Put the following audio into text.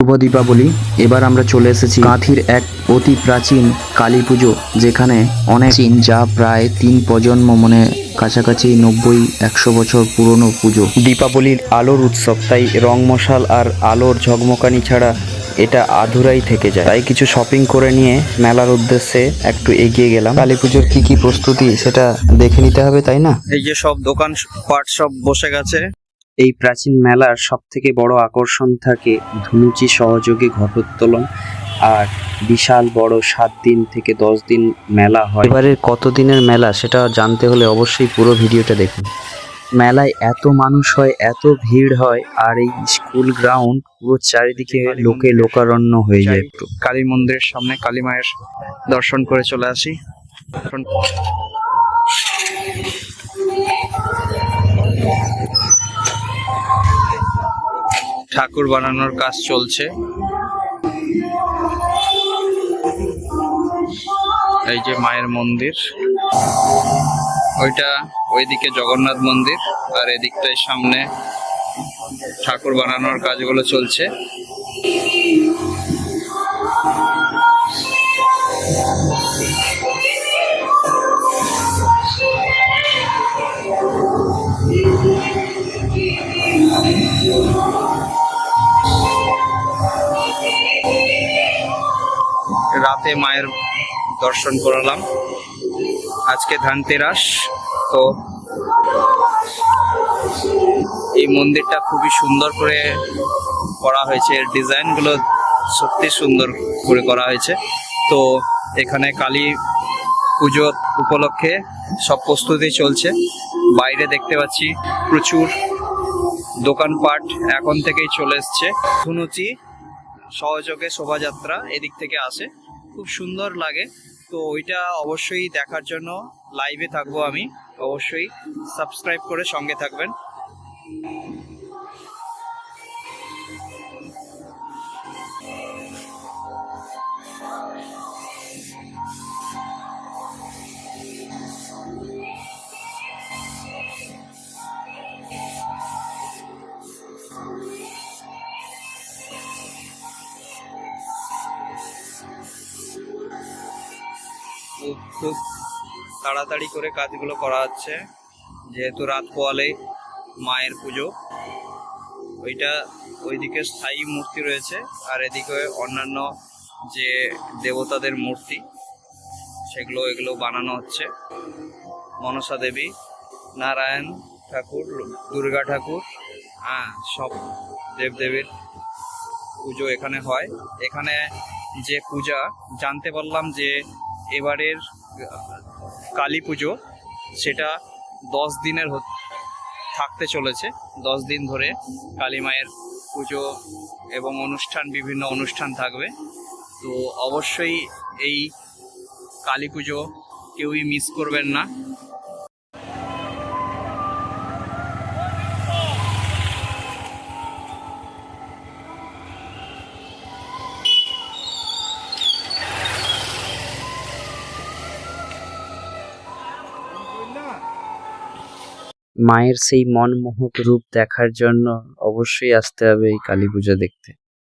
শুভ দীপাবলি এবার আমরা চলে এসেছি কাঁথির এক অতি প্রাচীন কালী পুজো যেখানে অনেক চীন যা প্রায় তিন প্রজন্ম মনে কাছাকাছি নব্বই একশো বছর পুরনো পুজো। দীপাবলির আলোর উৎসব তাই রং মশাল আর আলোর ঝকমকানি ছাড়া এটা আধুরাই থেকে যায়। তাই কিছু শপিং করে নিয়ে মেলার উদ্দেশ্যে একটু এগিয়ে গেলাম। কালী পুজোর কি কি প্রস্তুতি সেটা দেখে নিতে হবে তাই না? এই যে সব দোকান পাট সব বসে গেছে। এই প্রাচীন মেলার সব থেকে বড় আকর্ষণ থাকে ধুনুচি সহযোগে ঘটোত্তোলন আর বিশাল বড় সাত দিন থেকে দশ দিন মেলা হয়। এবারের কত দিনের মেলা সেটা জানতে হলে অবশ্যই পুরো ভিডিওটা দেখুন। মেলায় এত মানুষ হয় এত ভিড় হয় আর এই স্কুল গ্রাউন্ড পুরো চারিদিকে লোকে লোকারণ্য হয়ে যায় একটু কালী মন্দিরের সামনে কালী মায়ের দর্শন করে চলে আসি। ঠাকুর বানানোর কাজ চলছে। এই যে মায়ের মন্দির। ওইটা ওইদিকে জগন্নাথ মন্দির, আর এদিকটায় সামনে ঠাকুর বানানোর কাজগুলো চলছে। রাতে মায়ের দর্শন করালাম। আজকে ধানতেরাস তো এই মন্দিরটা খুবই সুন্দর করে করা হয়েছে। এর ডিজাইনগুলো সত্যি সুন্দর করে করা হয়েছে। তো এখানে কালী পুজো উপলক্ষে সব প্রস্তুতি চলছে। বাইরে দেখতে পাচ্ছি প্রচুর দোকানপাট এখন থেকেই চলে এসছে। ধুনুচি সহযোগে শোভাযাত্রা এদিক থেকে আসে। খুব সুন্দর লাগে। তো ওইটা অবশ্যই দেখার জন্য লাইভে থাকব আমি। অবশ্যই সাবস্ক্রাইব করে সঙ্গে থাকবেন। খুব তাড়াতাড়ি করে কাজগুলো করা হচ্ছে। যেহেতু রাত পোয়ালে মায়ের পুজো, ওইটা ওইদিকে স্থায়ী মূর্তি রয়েছে আর এদিকে অন্যান্য যে দেবতাদের মূর্তি, সেগুলো এগুলো বানানো হচ্ছে। মনসা দেবী, নারায়ণ ঠাকুর, দুর্গা ঠাকুর হ্যাঁ সব দেবদেবীর পুজো এখানে হয়। এখানে যে পূজা, জানতে পারলাম যে এবারের কালী পুজো, সেটা দশ দিনের থাকতে চলেছে। দশ দিন ধরে কালী মায়ের পুজো এবং অনুষ্ঠান, বিভিন্ন অনুষ্ঠান থাকবে। তো অবশ্যই এই কালী পুজো কেউই মিস করবেন না। মায়ের সেই মনমোহক রূপ দেখার জন্য অবশ্যই আসতে হবে এই কালী পুজো দেখতে।